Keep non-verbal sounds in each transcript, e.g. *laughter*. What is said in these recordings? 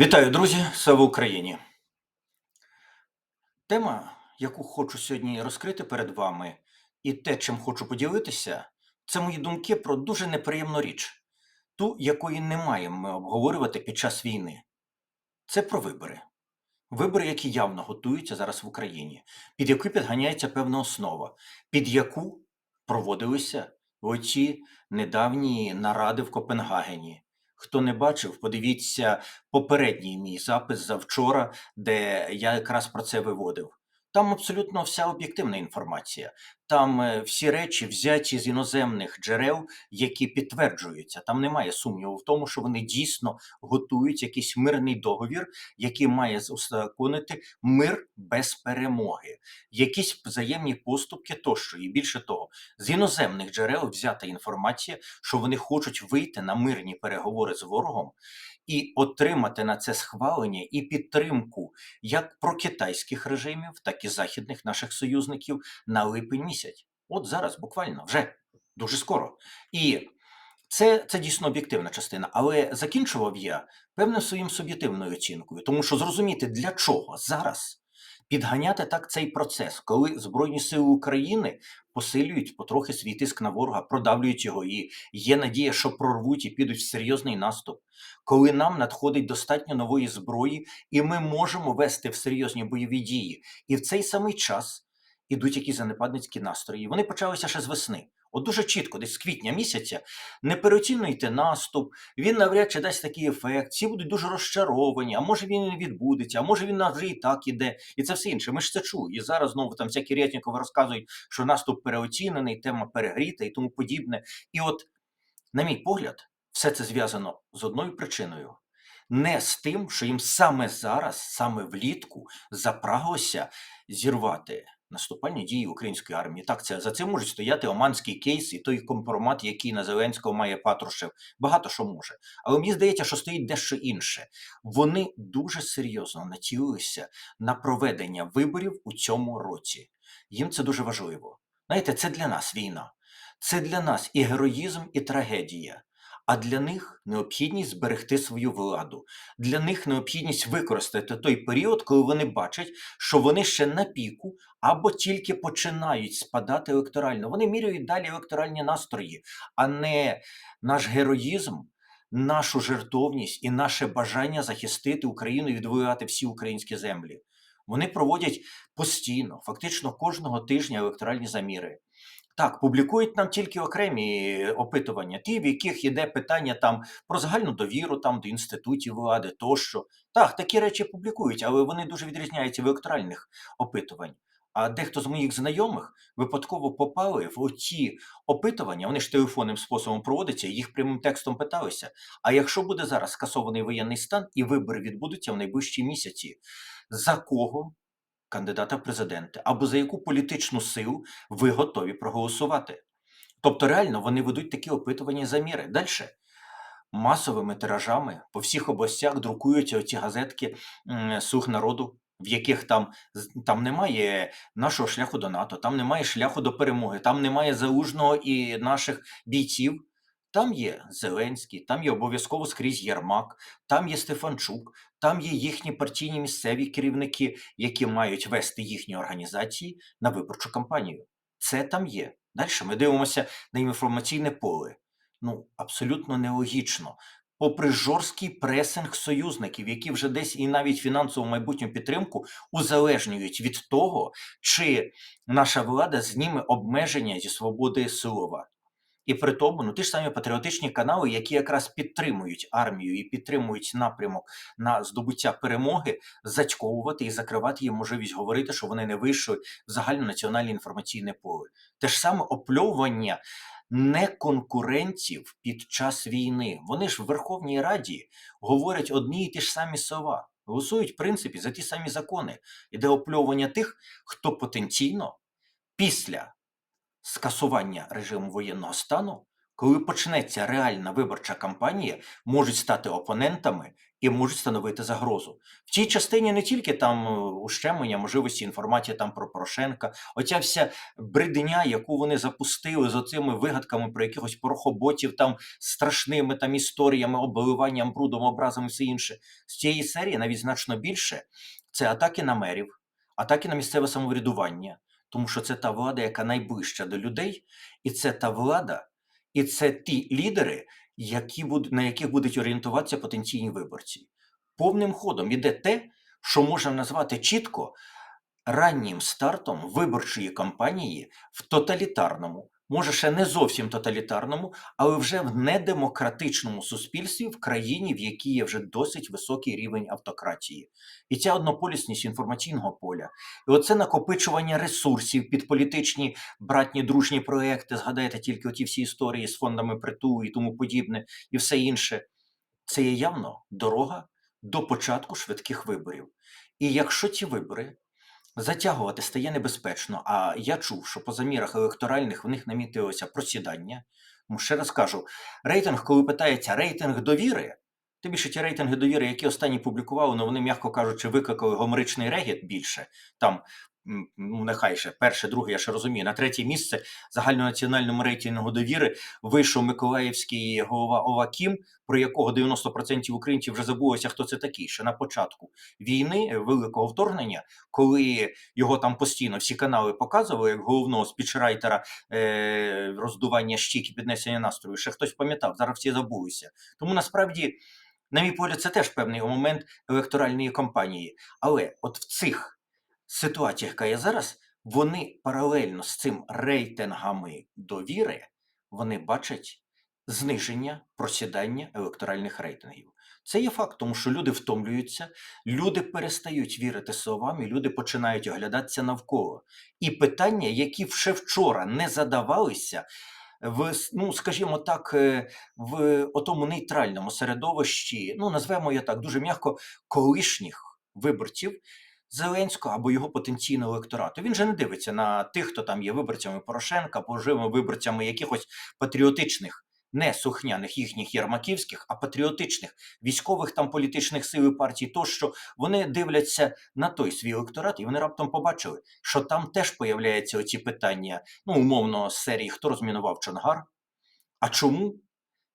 Вітаю, друзі! Слава Україні! Тема, яку хочу сьогодні розкрити перед вами, і те, чим хочу поділитися, це мої думки про дуже неприємну річ, ту, якої не маємо ми обговорювати під час війни. Це про вибори. Вибори, які явно готуються зараз в Україні, під яку підганяється певна основа, під яку проводилися оці недавні наради в Копенгагені. Хто не бачив, подивіться попередній мій запис завчора, де я якраз про це виводив. Там абсолютно вся об'єктивна інформація. Там е, всі речі взяті з іноземних джерел, які підтверджуються. Там немає сумніву в тому, що вони дійсно готують якийсь мирний договір, який має узаконити мир без перемоги, якісь взаємні поступки тощо. І більше того, з іноземних джерел взята інформація, що вони хочуть вийти на мирні переговори з ворогом і отримати на це схвалення і підтримку як прокитайських режимів, так і західних наших союзників на липень. От зараз, буквально, вже дуже скоро. І це, це дійсно об'єктивна частина, але закінчував я певним своїм суб'єктивною оцінкою, тому що зрозуміти, для чого зараз підганяти так цей процес, коли Збройні Сили України посилюють потрохи свій тиск на ворога, продавлюють його, і є надія, що прорвуть і підуть в серйозний наступ, коли нам надходить достатньо нової зброї, і ми можемо вести в серйозні бойові дії. І в цей самий час ідуть якісь занепадницькі настрої. Вони почалися ще з весни. От дуже чітко, десь з квітня місяця, не переоцінюйте наступ, він навряд чи дасть такий ефект, всі будуть дуже розчаровані, а може він не відбудеться, а може він вже і так іде, і це все інше. Ми ж це чули. І зараз знову там всякі Рєтнікови розказують, що наступ переоцінений, тема перегріта і тому подібне. І от, на мій погляд, все це зв'язано з одною причиною. Не з тим, що їм саме зараз, саме влітку, запраглося зірвати наступальні дії української армії. Так, це за цим можуть стояти оманський кейс і той компромат, який на Зеленського має Патрушев. Багато що може. Але мені здається, що стоїть дещо інше. Вони дуже серйозно націлилися на проведення виборів у цьому році. Їм це дуже важливо. Знаєте, це для нас війна. Це для нас і героїзм, і трагедія. А для них необхідність зберегти свою владу. Для них необхідність використати той період, коли вони бачать, що вони ще на піку або тільки починають спадати електорально. Вони міряють далі електоральні настрої, а не наш героїзм, нашу жертовність і наше бажання захистити Україну і відвоювати всі українські землі. Вони проводять постійно, фактично кожного тижня електоральні заміри. Так, публікують нам тільки окремі опитування, ті, в яких йде питання там про загальну довіру там до інститутів влади тощо. Так, такі речі публікують, але вони дуже відрізняються від електоральних опитувань. А дехто з моїх знайомих випадково попали в оті опитування, вони ж телефонним способом проводяться, їх прямим текстом питалися. А якщо буде зараз скасований воєнний стан і вибори відбудуться в найближчі місяці, за кого кандидата в президенти або за яку політичну силу ви готові проголосувати. Тобто, реально вони ведуть такі опитування заміри. Далі масовими тиражами по всіх областях друкуються оці газетки Слуг народу, в яких там, там немає нашого шляху до НАТО, там немає шляху до перемоги, там немає залужного і наших бійців. Там є Зеленський, там є обов'язково скрізь Єрмак, там є Стефанчук, там є їхні партійні місцеві керівники, які мають вести їхні організації на виборчу кампанію. Це там є. Далі ми дивимося на інформаційне поле. Ну, абсолютно нелогічно. Попри жорсткий пресинг союзників, які вже десь і навіть фінансову майбутню підтримку узалежнюють від того, чи наша влада зніме обмеження зі свободи слова. І при тому, ну ті ж самі патріотичні канали, які якраз підтримують армію і підтримують напрямок на здобуття перемоги, зацьковувати і закривати їм можливість говорити, що вони не вийшли в загальнонаціональне інформаційне поле. Те ж саме опльовування не конкурентів під час війни. Вони ж в Верховній Раді говорять одні і ті ж самі слова, голосують в принципі за ті самі закони. Іде опльовування тих, хто потенційно після скасування режиму воєнного стану коли почнеться реальна виборча кампанія, можуть стати опонентами і можуть становити загрозу. В цій частині не тільки там е, ущемлення можливості інформації там про Порошенка, оця вся бредня, яку вони запустили з оцими вигадками про якихось порохоботів, там страшними там історіями, обливанням брудом, образом і все інше. З цієї серії навіть значно більше це атаки на мерів, атаки на місцеве самоврядування, тому що це та влада, яка найближча до людей, і це та влада, і це ті лідери, які буд- на яких будуть орієнтуватися потенційні виборці. Повним ходом іде те, що можна назвати чітко раннім стартом виборчої кампанії в тоталітарному, може ще не зовсім тоталітарному, але вже в недемократичному суспільстві в країні, в якій є вже досить високий рівень автократії. І ця однополісність інформаційного поля, і оце накопичування ресурсів під політичні братні дружні проекти. Згадайте тільки оті всі історії з фондами притулу і тому подібне, і все інше. Це є явно дорога до початку швидких виборів. І якщо ці вибори затягувати стає небезпечно, а я чув, що по замірах електоральних в них намітилося просідання. Тому ще раз кажу: рейтинг, коли питається рейтинг довіри, тим більше ті рейтинги довіри, які останні публікували, ну вони, м'яко кажучи, викликали гомеричний регіт більше. Там, ну нехай ще перше, друге, я ще розумію. На третє місце загальнонаціональному рейтингу довіри вийшов Миколаївський голова Овакім, про якого 90% українців вже забулося, хто це такий. Ще на початку війни, великого вторгнення, коли його там постійно всі канали показували, як головного спічрайтера е, роздування щік і піднесення настрою, ще хтось пам'ятав, зараз всі забулися. Тому насправді, на мій погляд, це теж певний момент електоральної кампанії. Але от в цих ситуаціях, яка є зараз, вони паралельно з цим рейтингами довіри вони бачать зниження просідання електоральних рейтингів. Це є факт, тому що люди втомлюються, люди перестають вірити словам, і люди починають оглядатися навколо. І питання, які ще вчора не задавалися, в, ну, скажімо так, е, в отому нейтральному середовищі, ну, назвемо я так дуже м'яко, колишніх виборців Зеленського або його потенційного електорату. Він же не дивиться на тих, хто там є виборцями Порошенка, або живими виборцями якихось патріотичних, не сухняних їхніх єрмаківських, а патріотичних військових там політичних сил і партій, тощо вони дивляться на той свій електорат, і вони раптом побачили, що там теж появляються оці питання, ну умовно, з серії хто розмінував Чонгар. А чому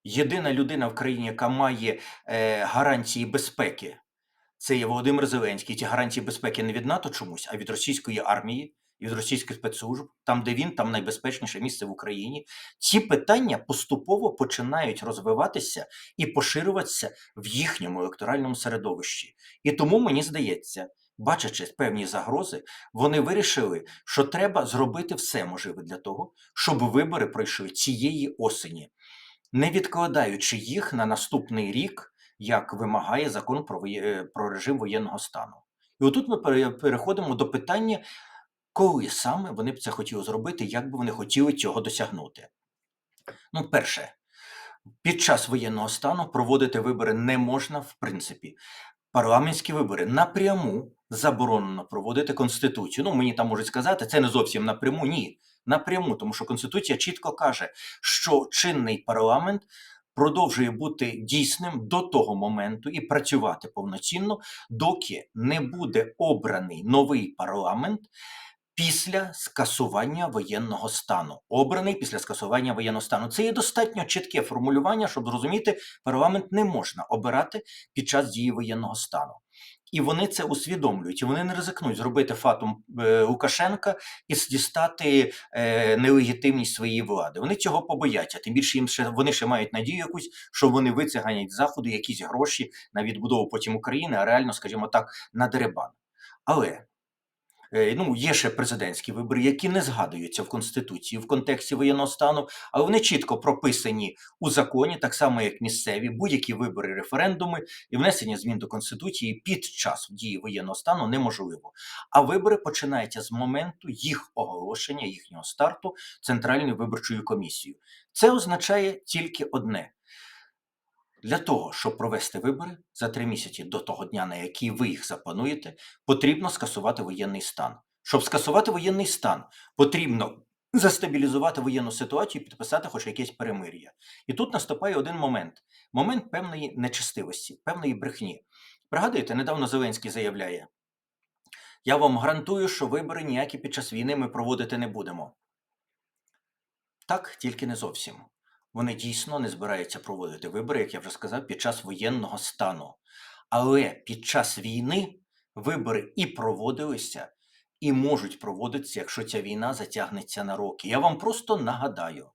єдина людина в країні, яка має е, гарантії безпеки, це є Володимир Зеленський. Ті гарантії безпеки не від НАТО чомусь, а від російської армії від російських спецслужб. Там, де він, там найбезпечніше місце в Україні. Ці питання поступово починають розвиватися і поширюватися в їхньому електоральному середовищі. І тому мені здається, бачачи певні загрози, вони вирішили, що треба зробити все можливе для того, щоб вибори пройшли цієї осені, не відкладаючи їх на наступний рік як вимагає закон про, е, про режим воєнного стану. І отут ми переходимо до питання, коли саме вони б це хотіли зробити, як би вони хотіли цього досягнути. Ну, перше, під час воєнного стану проводити вибори не можна в принципі. Парламентські вибори напряму заборонено проводити Конституцію. Ну, мені там можуть сказати, це не зовсім напряму, ні. Напряму, тому що Конституція чітко каже, що чинний парламент продовжує бути дійсним до того моменту і працювати повноцінно, доки не буде обраний новий парламент після скасування воєнного стану. Обраний після скасування воєнного стану. Це є достатньо чітке формулювання, щоб зрозуміти, парламент не можна обирати під час дії воєнного стану. І вони це усвідомлюють, і вони не ризикнуть зробити фатум е, Лукашенка і дістати е, нелегітимність своєї влади. Вони цього побояться. Тим більше їм ще вони ще мають надію якусь, що вони вициганять з заходу якісь гроші на відбудову потім України, а реально, скажімо так, на деребан. Але е, ну, є ще президентські вибори, які не згадуються в Конституції в контексті воєнного стану, але вони чітко прописані у законі, так само як місцеві, будь-які вибори, референдуми і внесення змін до Конституції під час дії воєнного стану неможливо. А вибори починаються з моменту їх оголошення, їхнього старту Центральною виборчою комісією. Це означає тільки одне. Для того, щоб провести вибори за три місяці до того дня, на який ви їх заплануєте, потрібно скасувати воєнний стан. Щоб скасувати воєнний стан, потрібно застабілізувати воєнну ситуацію і підписати хоч якесь перемир'я. І тут наступає один момент: момент певної нечестивості, певної брехні. Пригадуєте, недавно Зеленський заявляє: я вам гарантую, що вибори ніякі під час війни ми проводити не будемо. Так, тільки не зовсім. Вони дійсно не збираються проводити вибори, як я вже сказав, під час воєнного стану. Але під час війни вибори і проводилися, і можуть проводитися, якщо ця війна затягнеться на роки. Я вам просто нагадаю: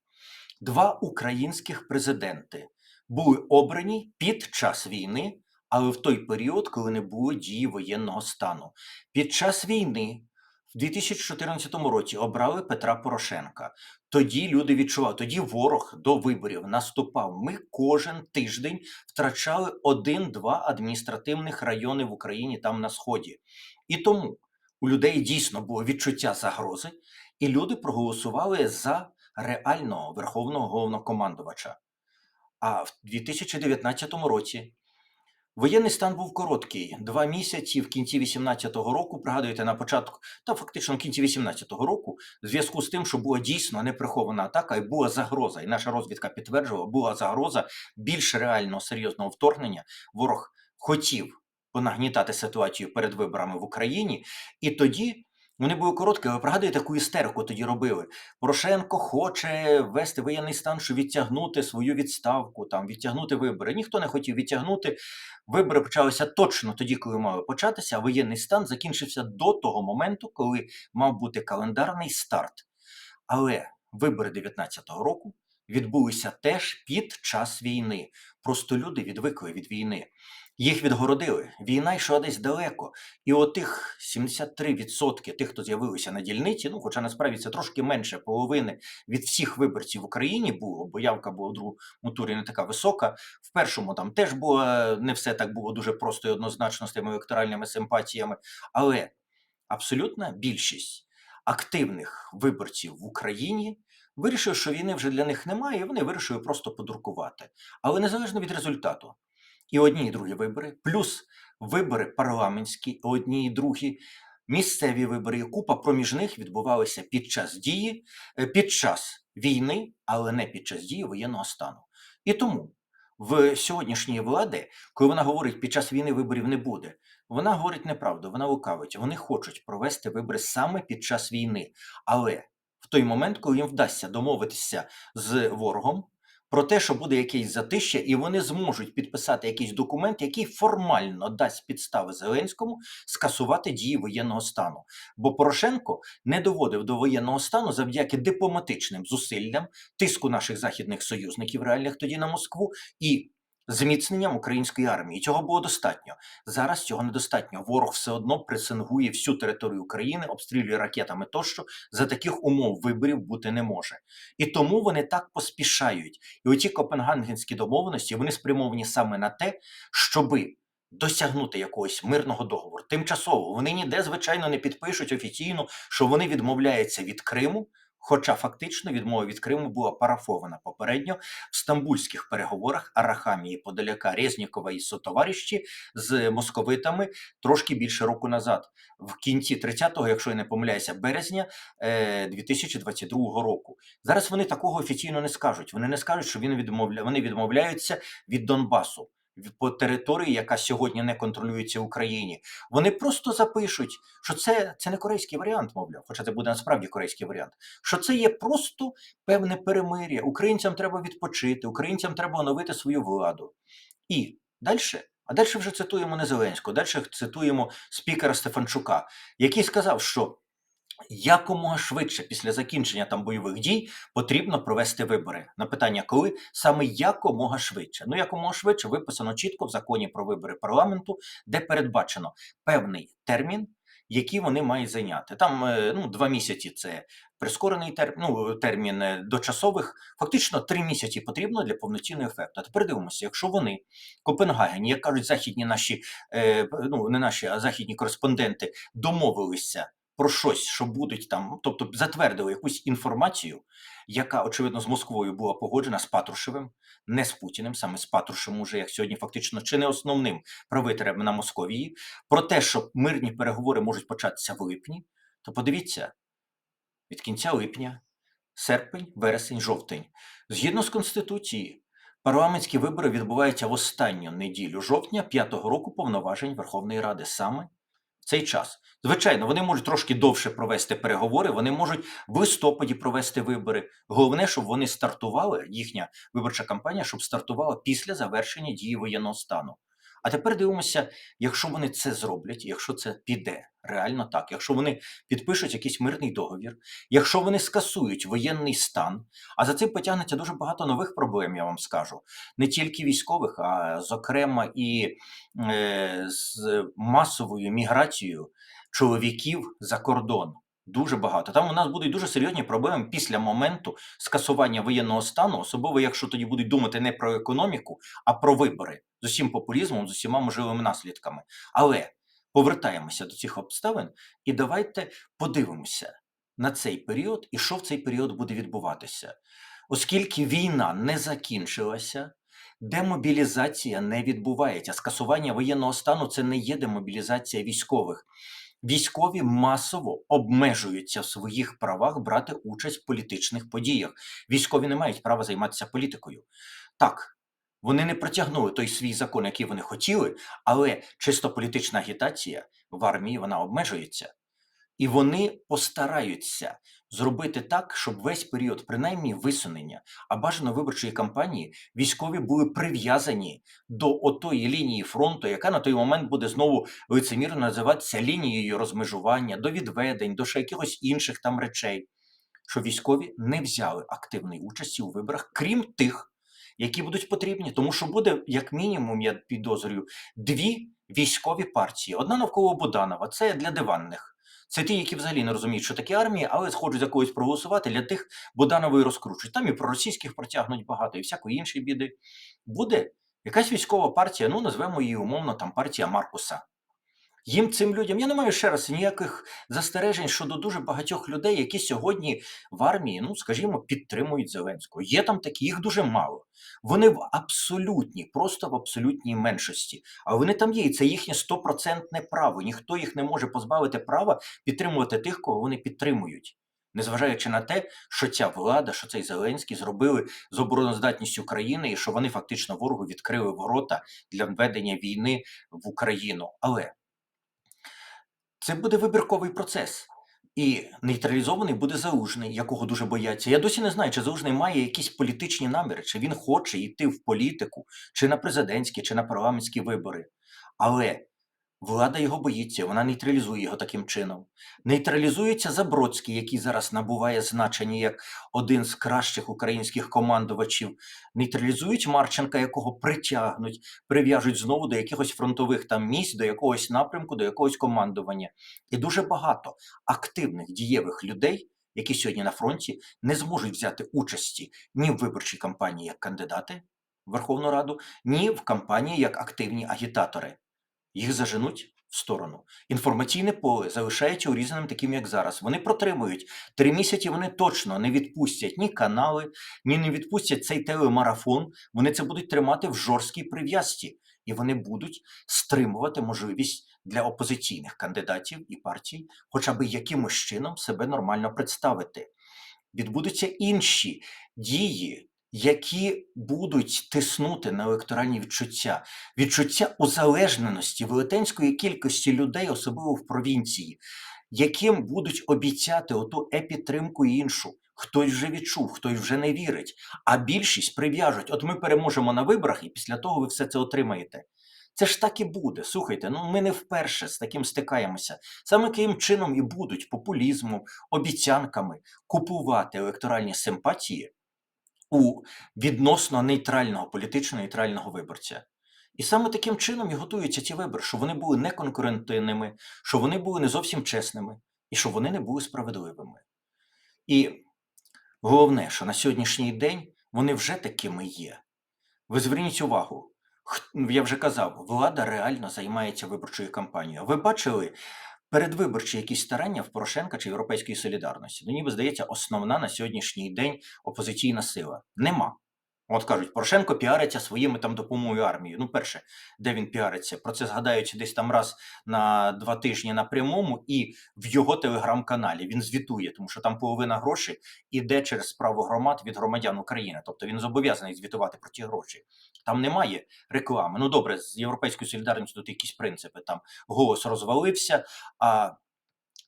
два українських президенти були обрані під час війни, але в той період, коли не було дії воєнного стану. Під час війни. В 2014 році обрали Петра Порошенка. Тоді люди відчували, тоді ворог до виборів наступав. Ми кожен тиждень втрачали один-два адміністративних райони в Україні там на сході. І тому у людей дійсно було відчуття загрози, і люди проголосували за реального верховного головнокомандувача. А в 2019 році воєнний стан був короткий два місяці в кінці 18-го року. Пригадуєте, на початку та фактично в кінці 18-го року, в зв'язку з тим, що була дійсно неприхована атака, і була загроза, і наша розвідка підтверджувала, була загроза більш реального серйозного вторгнення. Ворог хотів понагнітати ситуацію перед виборами в Україні, і тоді. Вони були короткі, ви пригадуєте, яку істерику тоді робили. Порошенко хоче ввести воєнний стан, щоб відтягнути свою відставку, там відтягнути вибори. Ніхто не хотів відтягнути. Вибори почалися точно тоді, коли мали початися. А воєнний стан закінчився до того моменту, коли мав бути календарний старт. Але вибори 19-го року відбулися теж під час війни. Просто люди відвикли від війни. Їх відгородили. Війна йшла десь далеко. І отих 73% тих, хто з'явилися на дільниці, ну хоча насправді це трошки менше половини від всіх виборців в Україні було, бо явка була в другому турі не така висока. В першому там теж було не все так було дуже просто і однозначно з тими електоральними симпатіями. Але абсолютна більшість активних виборців в Україні вирішили, що війни вже для них немає, і вони вирішили просто подуркувати. Але незалежно від результату. І одні і другі вибори, плюс вибори парламентські, одні і другі, місцеві вибори, купа проміж них відбувалися під час дії, е, під час війни, але не під час дії воєнного стану. І тому в сьогоднішньої влади, коли вона говорить, під час війни виборів не буде, вона говорить неправду, вона лукавить. Вони хочуть провести вибори саме під час війни, але в той момент, коли їм вдасться домовитися з ворогом про те, що буде якесь затище, і вони зможуть підписати якийсь документ, який формально дасть підстави Зеленському скасувати дії воєнного стану. Бо Порошенко не доводив до воєнного стану завдяки дипломатичним зусиллям, тиску наших західних союзників, реальних тоді на Москву і зміцненням української армії. Цього було достатньо. Зараз цього недостатньо. Ворог все одно пресингує всю територію України, обстрілює ракетами тощо. За таких умов виборів бути не може. І тому вони так поспішають. І оці копенгагенські домовленості вони спрямовані саме на те, щоби. Досягнути якогось мирного договору тимчасово вони ніде звичайно не підпишуть офіційно, що вони відмовляються від Криму, Хоча фактично відмова від Криму була парафована попередньо в стамбульських переговорах Арахамії, Подоляка, Резнікова і сотоваріщі з московитами трошки більше року назад, в кінці 30-го, якщо я не помиляюся, березня е, 2022 року. Зараз вони такого офіційно не скажуть. Вони не скажуть, що він відмовля... вони відмовляються від Донбасу по території, яка сьогодні не контролюється Україні, вони просто запишуть, що це це не корейський варіант, мовляв, хоча це буде насправді корейський варіант. Що це є просто певне перемир'я. Українцям треба відпочити, українцям треба оновити свою владу. І далі. А далі вже цитуємо не Зеленського, далі цитуємо спікера Стефанчука, який сказав, що якомога швидше після закінчення там бойових дій потрібно провести вибори. На питання, коли саме якомога швидше. Ну якомога швидше виписано чітко в законі про вибори парламенту, де передбачено певний термін, який вони мають зайняти. Там е, ну два місяці це прискорений термін, ну, термін е, дочасових. Фактично три місяці потрібно для повноцінного ефекту. А тепер дивимося, якщо вони Копенгагені, як кажуть західні наші, е, ну не наші, а західні кореспонденти домовилися про щось, що будуть там, тобто затвердили якусь інформацію, яка, очевидно, з Москвою була погоджена з Патрушевим, не з Путіним, саме з Патрушем, уже як сьогодні, фактично, чи не основним правителем на Московії, про те, що мирні переговори можуть початися в липні, то подивіться, від кінця липня серпень, вересень, жовтень. Згідно з Конституцією, парламентські вибори відбуваються в останню неділю жовтня п'ятого року повноважень Верховної Ради саме цей час. Звичайно, вони можуть трошки довше провести переговори, вони можуть в листопаді провести вибори. Головне, щоб вони стартували, їхня виборча кампанія, щоб стартувала після завершення дії воєнного стану. А тепер дивимося, якщо вони це зроблять, якщо це піде реально так, якщо вони підпишуть якийсь мирний договір, якщо вони скасують воєнний стан, а за цим потягнеться дуже багато нових проблем, я вам скажу, не тільки військових, а зокрема і е, з масовою міграцією чоловіків за кордон. Дуже багато. Там у нас будуть дуже серйозні проблеми після моменту скасування воєнного стану, особливо якщо тоді будуть думати не про економіку, а про вибори з усім популізмом, з усіма можливими наслідками. Але повертаємося до цих обставин і давайте подивимося на цей період і що в цей період буде відбуватися. Оскільки війна не закінчилася, демобілізація не відбувається. Скасування воєнного стану це не є демобілізація військових. Військові масово обмежуються в своїх правах брати участь в політичних подіях. Військові не мають права займатися політикою. Так, вони не протягнули той свій закон, який вони хотіли, але чисто політична агітація в армії вона обмежується. І вони постараються зробити так, щоб весь період, принаймні висунення, а бажано виборчої кампанії, військові були прив'язані до отої лінії фронту, яка на той момент буде знову лицемірно називатися лінією розмежування, до відведень, до ще якихось інших там речей, що військові не взяли активної участі у виборах, крім тих, які будуть потрібні, тому що буде, як мінімум, я підозрюю, дві військові партії. Одна навколо Буданова, це для диванних. Це ті, які взагалі не розуміють, що таке армія, але схочуть за когось проголосувати для тих Буданової розкручують. Там і про російських протягнуть багато, і всякої іншої біди. Буде якась військова партія, ну назвемо її умовно там партія Маркуса. Їм цим людям я не маю ще раз ніяких застережень щодо дуже багатьох людей, які сьогодні в армії, ну скажімо, підтримують Зеленського. Є там такі, їх дуже мало. Вони в абсолютній, просто в абсолютній меншості. А вони там є, і це їхнє стопроцентне право. Ніхто їх не може позбавити права підтримувати тих, кого вони підтримують. Незважаючи на те, що ця влада, що цей Зеленський зробили з обороноздатністю країни, і що вони фактично ворогу відкрили ворота для введення війни в Україну. Але це буде вибірковий процес. І нейтралізований буде залужний, якого дуже бояться. Я досі не знаю, чи залужний має якісь політичні наміри, чи він хоче йти в політику, чи на президентські, чи на парламентські вибори. Але влада його боїться, вона нейтралізує його таким чином. Нейтралізується Забродський, який зараз набуває значення як один з кращих українських командувачів. Нейтралізують Марченка, якого притягнуть, прив'яжуть знову до якихось фронтових там місць, до якогось напрямку, до якогось командування. І дуже багато активних дієвих людей, які сьогодні на фронті, не зможуть взяти участі ні в виборчій кампанії як кандидати в Верховну Раду, ні в кампанії як активні агітатори. Їх заженуть в сторону. Інформаційне поле залишається урізаним таким, як зараз. Вони протримують. Три місяці вони точно не відпустять ні канали, ні не відпустять цей телемарафон. Вони це будуть тримати в жорсткій прив'язці. І вони будуть стримувати можливість для опозиційних кандидатів і партій, хоча б якимось чином себе нормально представити. Відбудуться інші дії, які будуть тиснути на електоральні відчуття, відчуття узалежненості велетенської кількості людей, особливо в провінції, яким будуть обіцяти оту епідтримку іншу. Хтось вже відчув, хтось вже не вірить. А більшість прив'яжуть: от ми переможемо на виборах, і після того ви все це отримаєте. Це ж так і буде. Слухайте, ну ми не вперше з таким стикаємося. Саме таким чином і будуть популізмом, обіцянками купувати електоральні симпатії у відносно нейтрального, політично нейтрального виборця. І саме таким чином і готуються ті вибори, що вони були неконкурентними, що вони були не зовсім чесними і що вони не були справедливими. І головне, що на сьогоднішній день вони вже такими є. Ви зверніть увагу, я вже казав, влада реально займається виборчою кампанією. Ви бачили передвиборчі якісь старання в Порошенка чи Європейської солідарності? Ну, ніби здається, основна на сьогоднішній день опозиційна сила. Нема. От кажуть, Порошенко піариться своїми там допомогою армії. Ну, перше, де він піариться? Про це згадають десь там раз на два тижні на прямому, і в його телеграм-каналі він звітує, тому що там половина грошей іде через справу громад від громадян України. Тобто він зобов'язаний звітувати про ті гроші. Там немає реклами. Ну добре, з європейською солідарністю тут якісь принципи. Там голос розвалився. А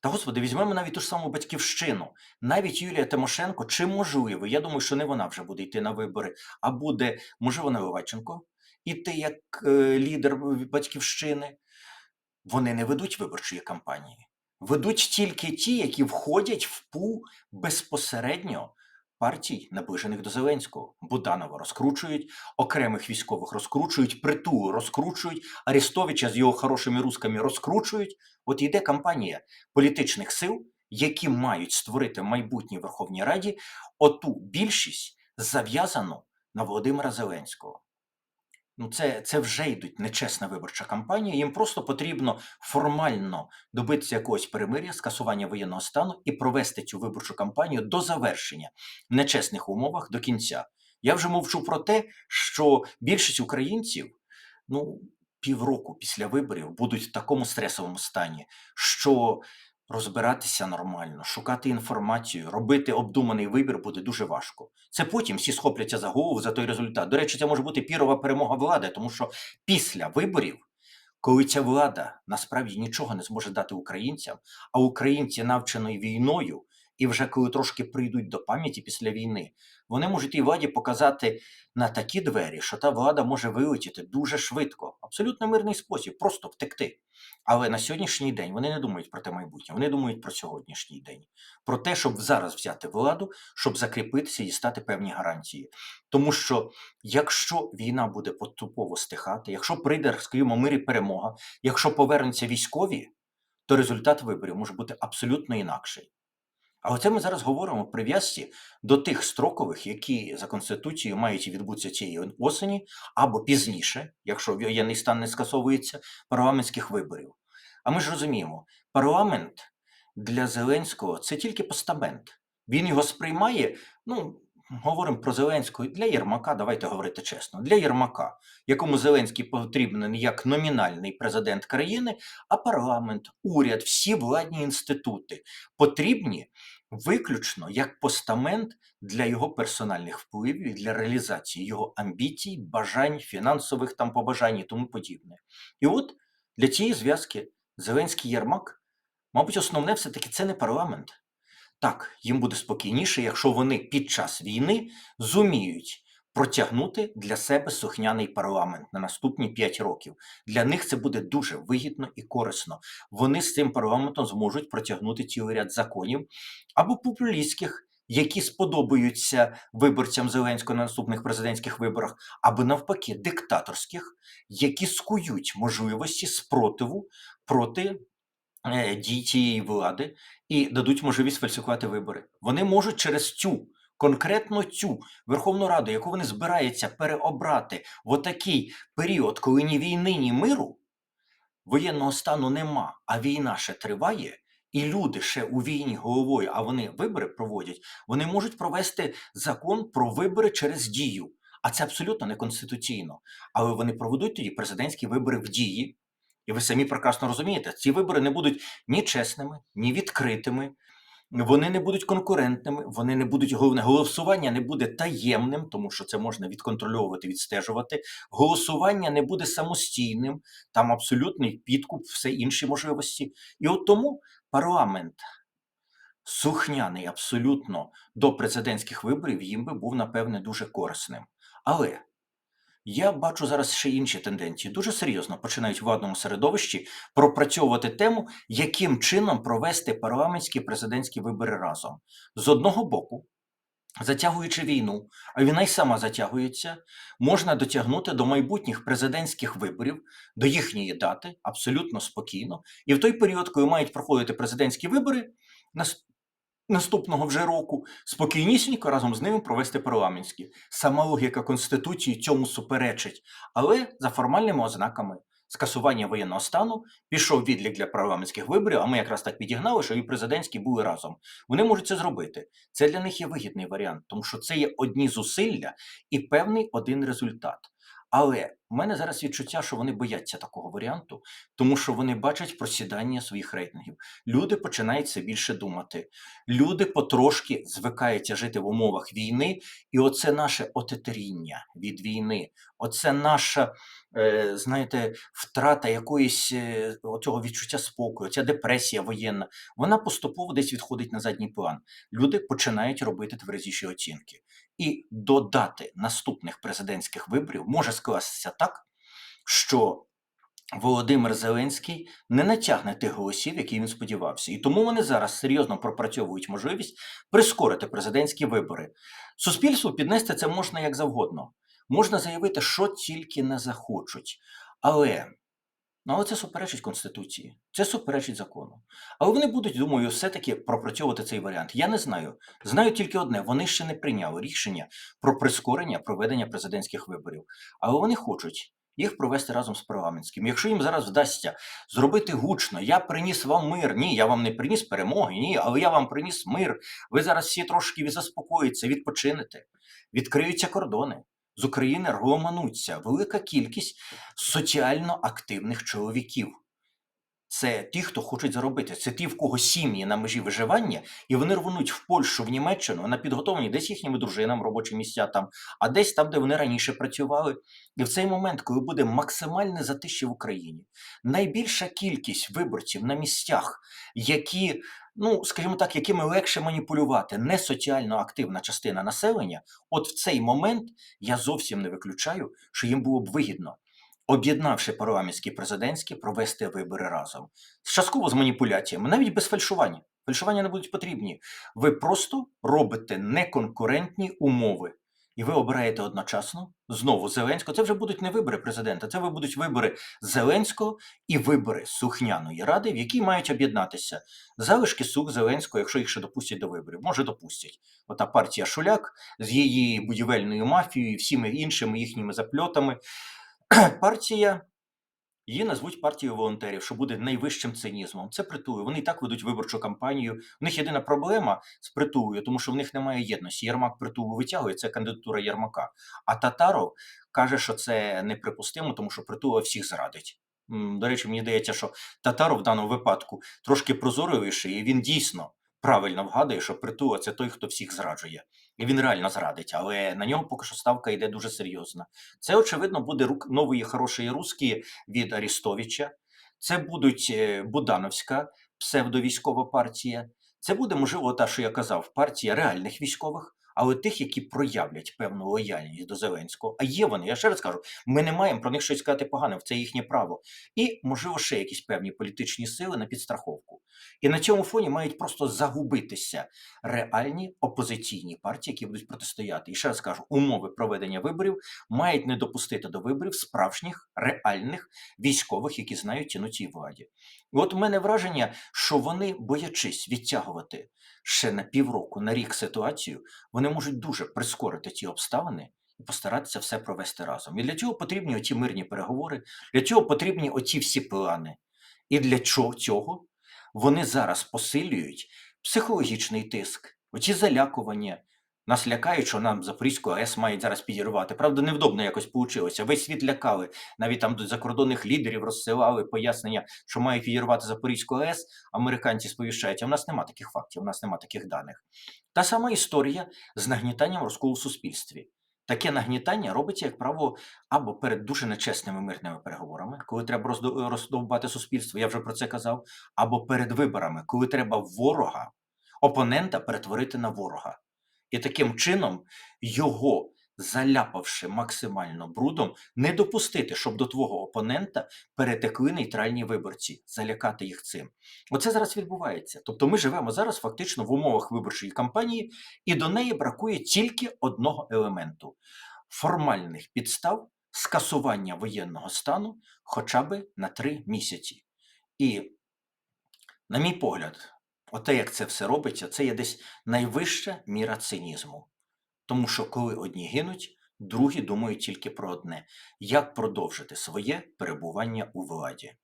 та господи, візьмемо навіть ту ж саму батьківщину. Навіть Юлія Тимошенко, чи можливо, я думаю, що не вона вже буде йти на вибори, а буде, можливо, Наливайченко, іти як е, лідер батьківщини. Вони не ведуть виборчої кампанії. Ведуть тільки ті, які входять в пул безпосередньо партій, наближених до Зеленського. Буданова розкручують, окремих військових розкручують, притул розкручують, Арестовича з його хорошими русками розкручують. От йде кампанія політичних сил, які мають створити майбутній Верховній Раді оту більшість зав'язану на Володимира Зеленського. Ну, це, це вже йдуть нечесна виборча кампанія. Їм просто потрібно формально добитися якогось перемир'я, скасування воєнного стану і провести цю виборчу кампанію до завершення в нечесних умовах до кінця. Я вже мовчу про те, що більшість українців, ну, півроку після виборів будуть в такому стресовому стані, що розбиратися нормально, шукати інформацію, робити обдуманий вибір буде дуже важко. Це потім всі схопляться за голову за той результат. До речі, це може бути пірова перемога влади, тому що після виборів, коли ця влада насправді нічого не зможе дати українцям, а українці навчені війною, і вже коли трошки прийдуть до пам'яті після війни, вони можуть і владі показати на такі двері, що та влада може вилетіти дуже швидко, абсолютно мирний спосіб, просто втекти. Але на сьогоднішній день вони не думають про те майбутнє, вони думають про сьогоднішній день, про те, щоб зараз взяти владу, щоб закріпитися і стати певні гарантії. Тому що якщо війна буде поступово стихати, якщо прийде, скажімо, мир і перемога, якщо повернуться військові, то результат виборів може бути абсолютно інакший. А оце ми зараз говоримо в прив'язці до тих строкових, які за Конституцією мають відбутися цієї осені або пізніше, якщо воєнний стан не скасовується, парламентських виборів. А ми ж розуміємо, парламент для Зеленського це тільки постамент. Він його сприймає, ну, говоримо про Зеленського, для Єрмака, давайте говорити чесно, для Єрмака, якому Зеленський потрібен як номінальний президент країни, а парламент, уряд, всі владні інститути потрібні виключно як постамент для його персональних впливів і для реалізації його амбіцій, бажань, фінансових там побажань і тому подібне. І от для цієї зв'язки Зеленський Єрмак, мабуть, основне все-таки це не парламент. Так, їм буде спокійніше, якщо вони під час війни зуміють протягнути для себе сухняний парламент на наступні 5 років. Для них це буде дуже вигідно і корисно. Вони з цим парламентом зможуть протягнути цілий ряд законів або популістських, які сподобаються виборцям Зеленського на наступних президентських виборах, або навпаки, диктаторських, які скують можливості спротиву проти дій цієї влади і дадуть можливість фальсифікувати вибори. Вони можуть через цю. Конкретно цю Верховну Раду, яку вони збираються переобрати в отакий період, коли ні війни, ні миру, воєнного стану нема, а війна ще триває, і люди ще у війні головою, а вони вибори проводять, вони можуть провести закон про вибори через дію. А це абсолютно неконституційно. Але вони проведуть тоді президентські вибори в дії. І ви самі прекрасно розумієте, ці вибори не будуть ні чесними, ні відкритими, вони не будуть конкурентними, вони не будуть головне голосування не буде таємним, тому що це можна відконтрольовувати, відстежувати. Голосування не буде самостійним, там абсолютний підкуп, все інші можливості. І от тому парламент сухняний абсолютно до президентських виборів їм би був напевне дуже корисним. Але я бачу зараз ще інші тенденції. Дуже серйозно починають в владному середовищі пропрацьовувати тему, яким чином провести парламентські президентські вибори разом. З одного боку, затягуючи війну, а війна й сама затягується, можна дотягнути до майбутніх президентських виборів, до їхньої дати абсолютно спокійно. І в той період, коли мають проходити президентські вибори, наступного вже року спокійнісінько разом з ними провести парламентські. Сама логіка Конституції цьому суперечить, але за формальними ознаками, скасування воєнного стану, пішов відлік для парламентських виборів, а ми якраз так підігнали, що і президентські були разом. Вони можуть це зробити. Це для них є вигідний варіант, тому що це є одні зусилля і певний один результат. Але в мене зараз відчуття, що вони бояться такого варіанту, тому що вони бачать просідання своїх рейтингів. Люди починають все більше думати. Люди потрошки звикаються жити в умовах війни, і оце наше отетеріння від війни, оце наша, е, знаєте, втрата якоїсь е, оцього відчуття спокою, ця депресія воєнна, вона поступово десь відходить на задній план. Люди починають робити тверезіші оцінки. І до дати наступних президентських виборів може скластися так, що Володимир Зеленський не натягне тих голосів, які він сподівався. І тому вони зараз серйозно пропрацьовують можливість прискорити президентські вибори. Суспільству піднести це можна як завгодно. Можна заявити, що тільки не захочуть. Але, ну, але це суперечить Конституції, це суперечить закону. Але вони будуть, думаю, все-таки пропрацьовувати цей варіант. Я не знаю. Знаю тільки одне: вони ще не прийняли рішення про прискорення проведення президентських виборів. Але вони хочуть їх провести разом з парламентським. Якщо їм зараз вдасться зробити гучно, я приніс вам мир. Ні, я вам не приніс перемоги, ні, але я вам приніс мир. Ви зараз всі трошки заспокоїться, відпочинете, відкриються кордони. З України рвомануться велика кількість соціально активних чоловіків. Це ті, хто хочуть заробити. Це ті, в кого сім'ї на межі виживання, і вони рвонуть в Польщу, в Німеччину, на підготовлені десь їхніми дружинами робочі місця там, а десь там, де вони раніше працювали. І в цей момент, коли буде максимальне затище в Україні, найбільша кількість виборців на місцях, які, ну скажімо так, якими легше маніпулювати, не соціально активна частина населення, от в цей момент я зовсім не виключаю, що їм було б вигідно об'єднавши парламентські і президентські, провести вибори разом. Частково з маніпуляціями, навіть без фальшування. Фальшування не будуть потрібні. Ви просто робите неконкурентні умови. І ви обираєте одночасно знову Зеленського. Це вже будуть не вибори президента, це будуть вибори Зеленського і вибори Сухняної ради, в якій мають об'єднатися залишки сух Зеленського, якщо їх ще допустять до виборів. Може, допустять. Ота партія Шуляк з її будівельною мафією і всіми іншими їхніми запльотами. *clears throat* партія, її назвуть партією волонтерів, що буде найвищим цинізмом. Це притує. Вони і так ведуть виборчу кампанію. У них єдина проблема з притулою, тому що в них немає єдності. Єрмак притулу витягує, це кандидатура Єрмака. А Татаров каже, що це неприпустимо, тому що притула всіх зрадить. До речі, мені здається, що Татаров в даному випадку трошки прозорливіший, і він дійсно правильно вгадує, що притула це той, хто всіх зраджує. Він реально зрадить, але на нього поки що ставка йде дуже серйозна. Це, очевидно, буде рук нової хорошої руски від Арістовича. Це будуть е, Будановська псевдовійськова партія. Це буде, можливо, та, що я казав, партія реальних військових, але тих, які проявлять певну лояльність до Зеленського. А є вони, я ще раз кажу, ми не маємо про них щось сказати погане, це їхнє право. І, можливо, ще якісь певні політичні сили на підстраховку. І на цьому фоні мають просто загубитися реальні опозиційні партії, які будуть протистояти. І ще раз кажу, умови проведення виборів мають не допустити до виборів справжніх реальних військових, які знають ціну цій владі. І от у мене враження, що вони, боячись відтягувати ще на півроку, на рік ситуацію, вони можуть дуже прискорити ті обставини. І постаратися все провести разом. І для цього потрібні оті мирні переговори, для цього потрібні оті всі плани. І для чого цього вони зараз посилюють психологічний тиск, оці залякування. Нас лякають, що нам Запорізьку АЕС мають зараз підірвати. Правда, невдобно якось вийшло. Весь світ лякали. Навіть там до закордонних лідерів розсилали пояснення, що мають підірвати Запорізьку АЕС. Американці сповіщають, а в нас нема таких фактів, у нас нема таких даних. Та сама історія з нагнітанням розколу в суспільстві. Таке нагнітання робиться, як правило, або перед дуже нечесними мирними переговорами, коли треба роздо- роздовбати суспільство, я вже про це казав, або перед виборами, коли треба ворога, опонента перетворити на ворога. І таким чином його, заляпавши максимально брудом, не допустити, щоб до твого опонента перетекли нейтральні виборці, залякати їх цим. Оце зараз відбувається. Тобто ми живемо зараз фактично в умовах виборчої кампанії, і до неї бракує тільки одного елементу формальних підстав скасування воєнного стану хоча б на три місяці. І, на мій погляд, оте, як це все робиться, це є десь найвища міра цинізму. Тому що коли одні гинуть, другі думають тільки про одне: як продовжити своє перебування у владі.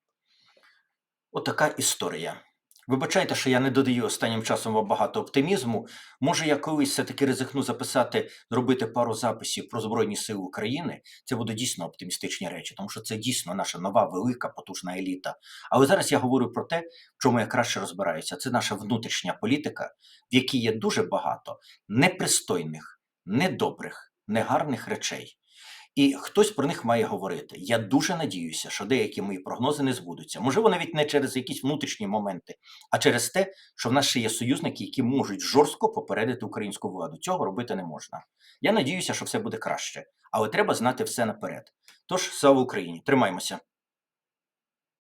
Отака історія. Вибачайте, що я не додаю останнім часом вам багато оптимізму. Може, я колись все-таки ризикну записати, зробити пару записів про Збройні Сили України. Це будуть дійсно оптимістичні речі, тому що це дійсно наша нова, велика, потужна еліта. Але зараз я говорю про те, в чому я краще розбираюся. Це наша внутрішня політика, в якій є дуже багато непристойних, недобрих, негарних речей. І хтось про них має говорити. Я дуже надіюся, що деякі мої прогнози не збудуться. Можливо, навіть не через якісь внутрішні моменти, а через те, що в нас ще є союзники, які можуть жорстко попередити українську владу. Цього робити не можна. Я надіюся, що все буде краще, але треба знати все наперед. Тож, слава Україні, тримаймося.